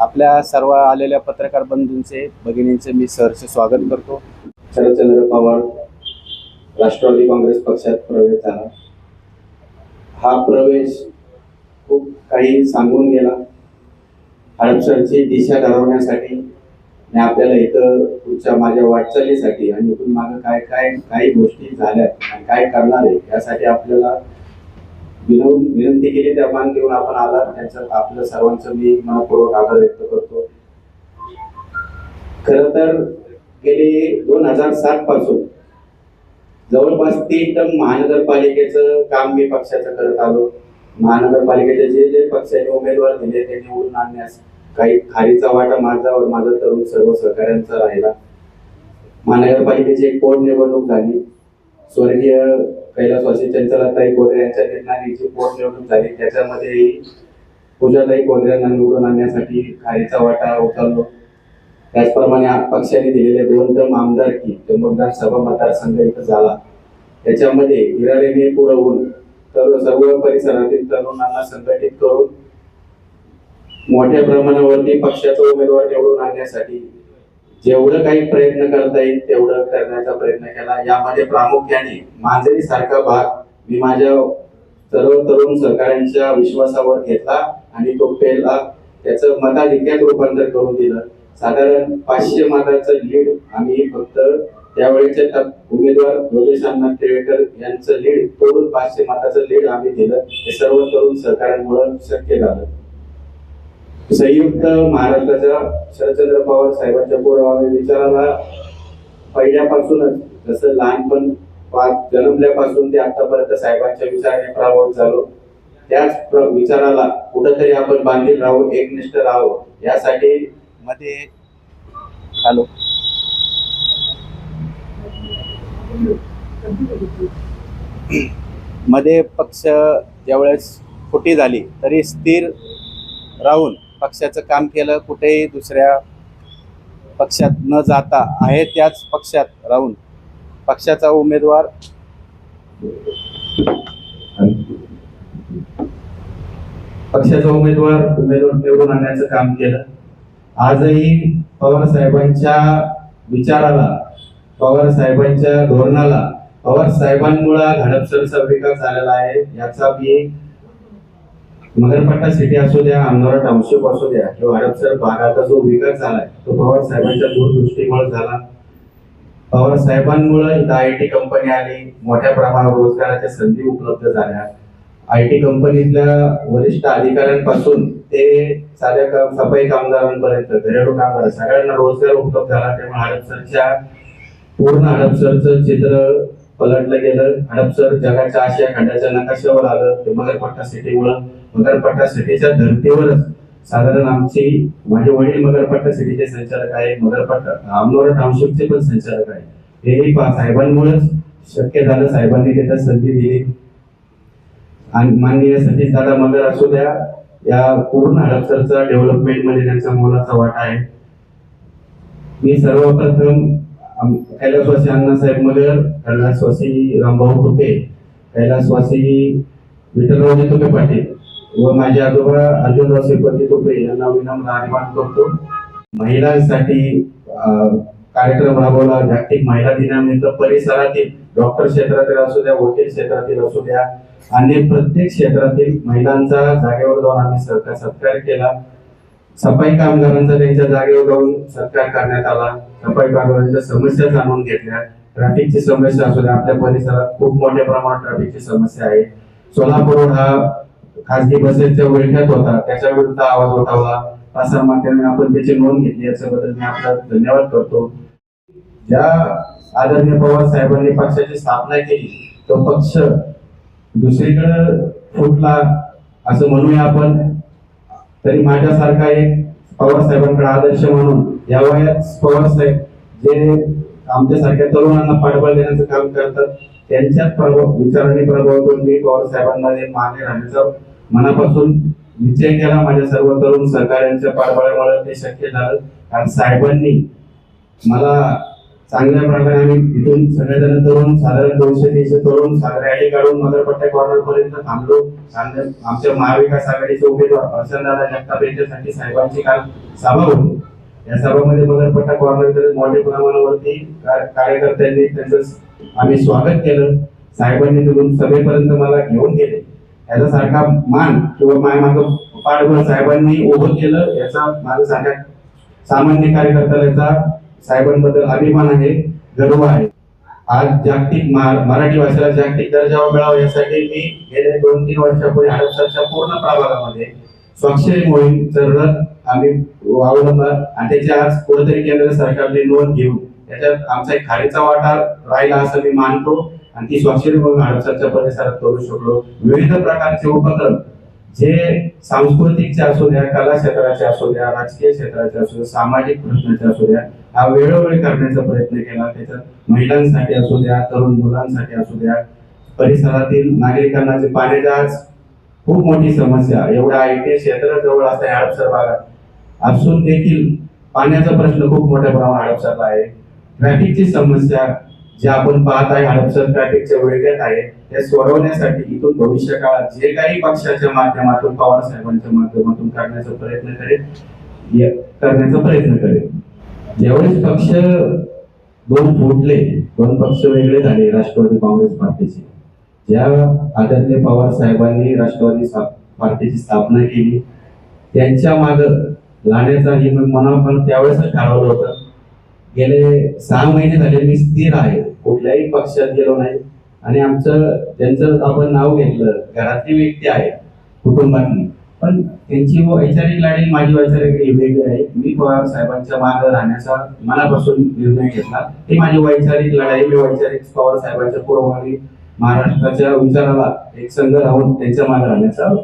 आपल्या सर्व आलेल्या पत्रकार बंधूंचे भगिनींचे मी सहर्ष स्वागत करतो. शरदचंद्र पवार राष्ट्रवादी काँग्रेस पक्षात प्रवेश झाला. हा प्रवेश खूप काही सांगून गेला. हडपसरची दिशा ठरवण्यासाठी आणि आपल्याला इथं पुढच्या माझ्या वाटचालीसाठी आणि इथून मागं काय काय काही गोष्टी झाल्या आणि काय करणार आहे यासाठी आपल्याला विनवून विनंती केली त्या मान घेऊन आपण आला त्यांचं आपलं सर्वांचं मी मनपूर्वक आभार व्यक्त करतो. खर तर गेली दोन हजार सात पासून जवळपास तीन टर्म महानगरपालिकेचं काम मी पक्षाचं करत आलो. महानगरपालिकेचे जे जे पक्षाने उमेदवार दिले ते निवडून आणण्यास काही खारीचा वाटा माझा व माझा तरुण सर्व सहकाऱ्यांचा राहिला. महानगरपालिकेची एक पोटनिवडणूक झाली. स्वर्गीय कैलासवासी चंचलाताई कोरे यांच्या निर्णयाने जी पोटनिवडणूक झाली. त्याच्यामध्ये पूजाताई कोरे यांना निवडून आणण्यासाठी खारीचा वाटा उचललो. त्याचप्रमाणे पक्षाने दिलेले दोन टर्म आमदारकी त्र्यंबकदान सभा मतदारसंघ इथं झाला. त्याच्यामध्ये हिरारेने पुरवून तर सर्व परिसरातील तरुणांना संघटित करून मोठ्या प्रमाणावरती पक्षाचा उमेदवार निवडून आणण्यासाठी जेवढं काही प्रयत्न करता येईल तेवढं करण्याचा प्रयत्न केला. यामध्ये प्रामुख्याने मांजरी सारखा भाग मी माझ्या सर्व तरुण सहकाऱ्यांच्या विश्वासावर घेतला आणि तो पेला त्याचं मताधिक्यात रूपांतर करून दिलं. साधारण पाचशे मताचं लीड आम्ही फक्त त्यावेळेचे उमेदवार योगेशांना केळकर यांचं लीड तोडून पाचशे मताचं लीड आम्ही दिलं. हे सर्व तरुण सहकाऱ्यांमुळे शक्य झालं. संयुक्त महाराष्ट्राच्या शरदचंद्र पवार साहेबांच्या पुरावा विचाराला पहिल्यापासूनच जसं लहानपण जन्मल्यापासून ते आतापर्यंत साहेबांच्या विचाराने प्रभावित झालो त्याच प्र- विचाराला कुठंतरी आपण बांधील राहू एकनिष्ठ राहू यासाठी मध्ये हॅलो मध्ये पक्ष ज्यावेळेस फुटी झाली तरी स्थिर राहून पक्षाचं काम केलं कुठेही दुसऱ्या पक्षात न जाता आहे त्याच पक्षात राहून पक्षाचा उमेदवार पक्षाचा उमेदवार उमेदवार निवडून आणण्याचं काम केलं. आजही पवार साहेबांच्या विचाराला पवार साहेबांच्या धोरणाला पवार साहेबांमुळे हडपसरचा विकास झालेला आहे याचा मी मगरपट्टा सिटी असू द्या आमदार टाउनशिप असू द्या किंवा हडपसर भागाचा जो विकास झालाय तो पवार साहेबांच्या दूरदृष्टीमुळे झाला. पवार साहेबांमुळे इथं आय टी कंपनी आली मोठ्या प्रमाणावर रोजगाराच्या संधी उपलब्ध झाल्या. आय टी कंपनीतल्या वरिष्ठ अधिकाऱ्यांपासून ते साध्या काम सफाई कामगारांपर्यंत घरेलू कामगार सगळ्यांना रोजगार उपलब्ध झाला. त्यामुळे हडपसरच्या पूर्ण हडपसरचं चित्र पलटलं गेलं. हडपसर जगाच्या आशिया खंडाच्या नकाशावर आलं. ते मगरपट्टा सिटीमुळं मगरपट्टा सिटीच्या धर्तीवरच. साधारण आमची माझे वडील मगरपट्टा सिटीचे संचालक आहे मगरपट्टा आमनोरा टाउनशिपचे पण संचालक आहे हेही साहेबांमुळेच शक्य झालं साहेबांनी तिथं संधी दिली. आणि माननीय सतीश दादा मगर असू द्या या पूर्ण हडपसरचा डेव्हलपमेंटमध्ये त्यांचा मोलाचा वाटा आहे. मी सर्वप्रथम कैलासवासी अण्णासाहेब मगर कैलासवासी रामभाऊ तुपे कैलासवासी विठ्ठलरावजी तुपे पाटील व माझे आजोबा अर्जुनराव श्रीपती तुपे यांना विनम्र अभिमान करतो. महिलांसाठी कार्यक्रम राबवला. जागतिक महिला दिनानिमित्त परिसरातील डॉक्टर क्षेत्रातील असू द्या वकील क्षेत्रातील असू द्या आणि प्रत्येक क्षेत्रातील महिलांचा जागेवर जाऊन आम्ही सरकार सत्कार केला. सफाई कामगारांचा त्यांच्या जागेवर जाऊन सत्कार करण्यात आला. सफाई कामगारांच्या समस्या जाणून घेतल्या. ट्रॅफिकची समस्या असू द्या आपल्या परिसरात खूप मोठ्या प्रमाणात ट्रॅफिकची समस्या आहे. सोलापूर हा खासगी बसेसच्या विळख्यात होता त्याच्या विरुद्ध आवाज उठावला. असा माध्यमाने आपण त्याची नोंद घेतली याच्याबद्दल मी आपला धन्यवाद करतो. ज्या आदरणीय पवार साहेबांनी पक्षाची स्थापना केली तो पक्ष दुसरीकडे फुटला असं म्हणूया आपण. तरी माझ्यासारखा एक पवार साहेबांकडे आदर्श म्हणून या वयात पवार साहेब जे आमच्यासारख्या तरुणांना पाठबळ देण्याचं काम करतात त्यांच्याच प्रभाव विचारांनी प्रभावातून मी पवार साहेबांमध्ये मागे राहण्याचा मनापासून निश्चय केला. माझ्या सर्व तरुण सहकार्यांच्या पाठबळामुळे ते शक्य झालं. कारण साहेबांनी मला चांगल्या प्रकारे आम्ही इथून सगळेजण तरुण साधारण दोनशे तीनशे तरुण साधारण रॅली काढून मदरपट्ट्या कॉर्नर पर्यंत थांबलो. आमच्या महाविकास आघाडीचे उमेदवार हर्षदादा जगताप यांच्यासाठी साहेबांची काल सभा होती. या सभामध्ये मदरपट्टा कॉर्नर मोठ्या प्रमाणावरती कार्यकर्त्यांनी त्यांचं आम्ही स्वागत केलं. साहेबांनी तिथून सभेपर्यंत मला घेऊन गेले. याचा सारखा मान किंवा माय मागं पाठबळ साहेबांनी उभं केलं. याचा माझा सारख्या सामान्य कार्यकर्त्याला याचा साहेबांबद्दल अभिमान आहे गर्व आहे. आज जागतिक मा- मराठी भाषेला जागतिक दर्जावर मिळावा यासाठी मी गेल्या दोन तीन वर्षापूर्वी हडपसरच्या पूर्ण प्रभागामध्ये स्वाक्षरी मोहीम चरत आम्ही अवलंबला आणि त्याच्या आज कुठेतरी केंद्र सरकारने नोंद घेऊन त्याच्यात आमचा एक खारीचा वाटा राहिला असं मी मानतो आणि ती स्वाक्षरी हडपसरच्या परिसरात करू शकलो. विविध प्रकारचे उपक्रम जे सांस्कृतिकचे असू द्या कला क्षेत्राचे असू द्या राजकीय क्षेत्राचे असू द्या सामाजिक प्रश्नाचे असू द्या हा वेळोवेळी करण्याचा प्रयत्न केला. त्याच्यात महिलांसाठी असू द्या तरुण मुलांसाठी असू द्या परिसरातील नागरिकांना जे पाण्याच्या आज खूप मोठी समस्या एवढ्या आय टी क्षेत्र जवळ असं हडपसर भागात. असून देखील पाण्याचा प्रश्न खूप मोठ्या प्रमाणात हडपसरला आहे. ट्रॅफिकची समस्या जे आपण पाहत आहे हडपसर ट्रॅफिकच्या वेळेत आहे त्या सोडवण्यासाठी इथून भविष्य काळात जे काही पक्षाच्या माध्यमातून पवार साहेबांच्या माध्यमातून करण्याचा प्रयत्न करेल करण्याचा प्रयत्न करेल. ज्यावेळेस पक्ष दोन फुटले दोन पक्ष वेगळे झाले राष्ट्रवादी काँग्रेस पार्टीचे ज्या आदरणीय पवार साहेबांनी राष्ट्रवादी सा- पार्टीची स्थापना केली त्यांच्या माग लाण्याचा ही मनापण त्यावेळेसच ठरवलं होतं. गेले सहा महिने झाले मी स्थिर आहे. कुठल्याही पक्षात गेलो नाही. आणि आमचं त्यांचं आपण नाव घेतलं घरातली व्यक्ती आहे कुटुंबातली. पण त्यांची वैचारिक लाडी माझी वैचारिक वेगळी आहे. मी पवार साहेबांच्या मागे राहण्याचा मनापासून निर्णय घेतला. ही माझी वैचारिक लढाई मी वैचारिक पवार साहेबांच्या पूर्वभावी महाराष्ट्राच्या विचाराला एक संघ राहून त्यांच्या मागे राहण्याचा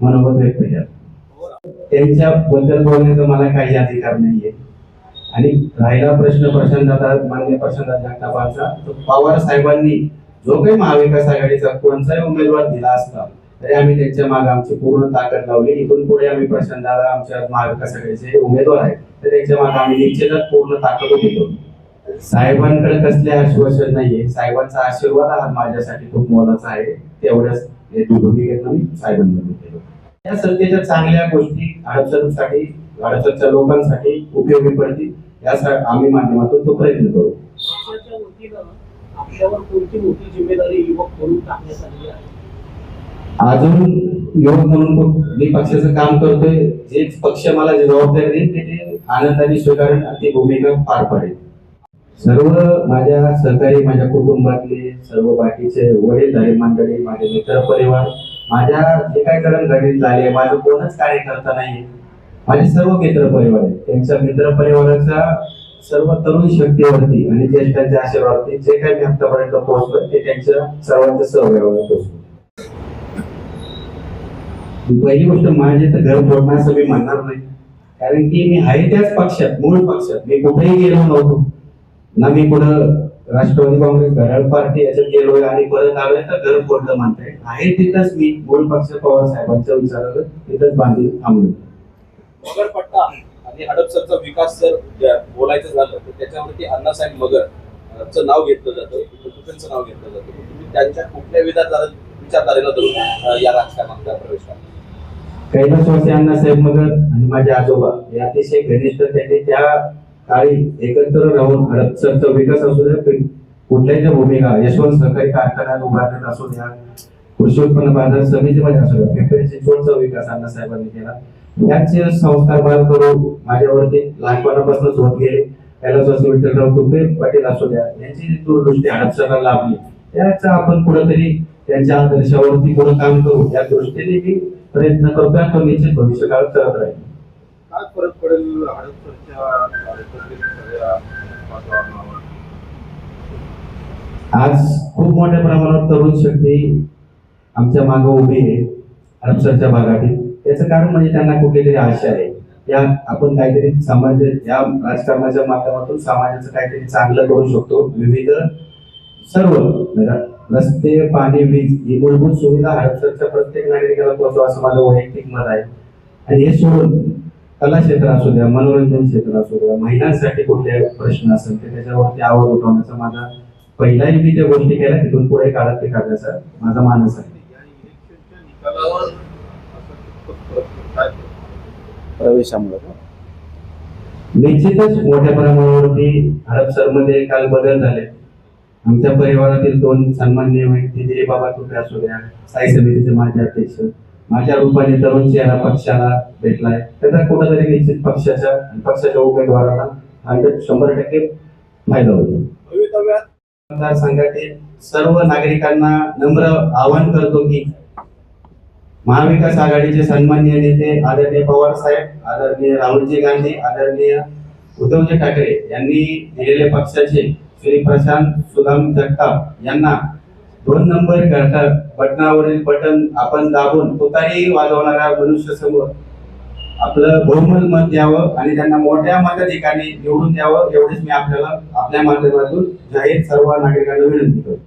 मनोबत व्यक्त केला. त्यांच्याबद्दल बोलण्याचा मला काही अधिकार नाहीये. आणि राहिला प्रश्न प्रशांतदा मान्य प्रशांतदा जगतापांचा तर पवार साहेबांनी जो काही महाविकास आघाडीचा कोणताही उमेदवार दिला असता तरी आम्ही त्यांच्या मागे आमची पूर्ण ताकद लावली. इथून पुढे आम्ही प्रशांतदादा आमच्या महाविकास आघाडीचे उमेदवार आहेत. तर त्यांच्या मागे आम्ही निश्चितच पूर्ण ताकद उभी करू. साहेबांकडे कसले आश्वासन नाहीये. साहेबांचा आशीर्वाद हा माझ्यासाठी खूप मोलाचा आहे. तेवढ्याच हे भूमिकेत मी साहेबांबद्दल केलं. या सत्तेच्या चांगल्या गोष्टी हडपसरसाठी हडपसरच्या लोकांसाठी उपयोगी पडतील यासाठी आम्ही माध्यमातून तो प्रयत्न करू. आपल्यावर कोणती मोठी जिम्मेदारी युवक म्हणून टाकण्यात आली आहे? अजून युवक म्हणून मी पक्षाचं काम करतोय जे पक्ष मला जे जबाबदारी देईल ते ते आनंदाने स्वीकारेल आणि ती भूमिका पार पाडेल. सर्व माझ्या सहकारी माझ्या कुटुंबातले सर्व बाकीचे वडीलधारी मंडळी माझे मित्र परिवार माझ्या जे काही घडीत झाले माझं कोणच कार्यकर्ता नाही माझे सर्व मित्र परिवार आहेत. त्यांच्या मित्र परिवाराच्या सर्व तरुण शक्तीवरती आणि ज्येष्ठांच्या आशीर्वादावरती जे काही मी आतापर्यंत पोहोचलो ते त्यांच्या सर्वांच्या सहभागावर पोहोचलो पहिली गोष्ट माझे तर घर फोडणं असं मी म्हणणार नाही. कारण की मी आहे त्याच पक्षात मूळ पक्षात. मी कुठेही गेलो नव्हतो. ना मी कुठं राष्ट्रवादी काँग्रेस घड्याळ पार्टी याच्यात गेलोय आणि परत आलोय तर घर फोडलं म्हणताय आहे तिथंच मी मूळ पक्ष पवार साहेबांच्या विचारावर तिथंच बांधून थांबलो. मगरपट्टा आणि हडपसरचा विकास जर बोलायचं झालं तर त्याच्यावरती अण्णासाहेब मगर चं नाव घेतलं जातं त्यांचं नाव घेतलं जातं. तुम्ही त्यांच्या कुठल्या विचारधारेला धरून अं, या राजकारणात प्रवेश केला? कैलासवासी अण्णासाहेब मगर आणि माझे आजोबा हे अतिशय घनिष्ठ त्यांनी त्या काळी एकत्र राहून हडपसरचा विकास असू द्या कुठल्याच्या कुठल्याही भूमिका यशवंत सहकारी कारखान्यात उभारण्यात असू द्या कृषी उत्पन्न बाजार समितीमध्ये असू द्या पिंपरी चिंचवडचा विकास अण्णासाहेबांनी केला. याचे संस्कार बाळ करून माझ्यावरती लहानपणापासूनच होत गेले कैलासवासी विठ्ठलराव तुपे पाटील असू द्या यांची जी दूरदृष्टी हडपसरला लाभली त्याचा आपण कुठंतरी त्यांच्या आदर्शावरती पुढे काम करू या दृष्टीने मी प्रयत्न करतोय तो निश्चित भविष्यकाळ करत राहील. काय फरक पडेल आज खूप मोठ्या प्रमाणात तरुण शक्ती आमच्या मागे उभी आहे हडपसरच्या भागातील. त्याचं कारण म्हणजे त्यांना कुठेतरी आशा आहे. या आपण काहीतरी समाज या राजकारणाच्या माध्यमातून समाजाचं काहीतरी चांगलं करू शकतो. विविध सर्व रस्ते पाणी वीज ही मूलभूत सुविधा हडपसरच्या प्रत्येक नागरिकाला पोहोचवा असं माझं वैयक्तिक मत आहे. आणि हे सोडून कला क्षेत्र असू द्या मनोरंजन क्षेत्र असू द्या महिलांसाठी कुठले प्रश्न असेल ते त्याच्यावरती आवाज उठवण्याचा माझा पहिलाही मी त्या गोष्टी केल्या तिथून पुढे काळात ते करण्याचा माझा मानस आहे. निश्चितच मोठ्या प्रमाणावरती हडपसरमध्ये काल बदल झाले. आमच्या परिवारातील दोन सन्माननीय व्यक्ती दिलीप बाबा तुपे असू द्या स्थायी समितीचे माजी अध्यक्ष माझ्या रूपाने तरुण चेहरा पक्षाला भेटलाय. त्याचा कुठेतरी निश्चित पक्षाच्या पक्षाच्या उमेदवाराला हंड्रेड शंभर टक्के फायदा होईल. मतदारसंघातील सर्व नागरिकांना नम्र आवाहन करतो की महाविकास आघाडीचे सन्माननीय नेते आदरणीय पवार साहेब आदरणीय राहुलजी गांधी आदरणीय उद्धवजी ठाकरे यांनी दिलेले पक्षाचे श्री प्रशांत सुदाम जगताप यांना दोन नंबर करतात. बटनावरील बटन आपण दाबून तुतारी वाजवणाऱ्या मनुष्य समोर आपलं बहुमत मत द्यावं आणि त्यांना मोठ्या मताधिकाने निवडून द्यावं एवढीच मी आपल्याला आपल्या माध्यमातून जाहीर सर्व नागरिकांना विनंती करतो.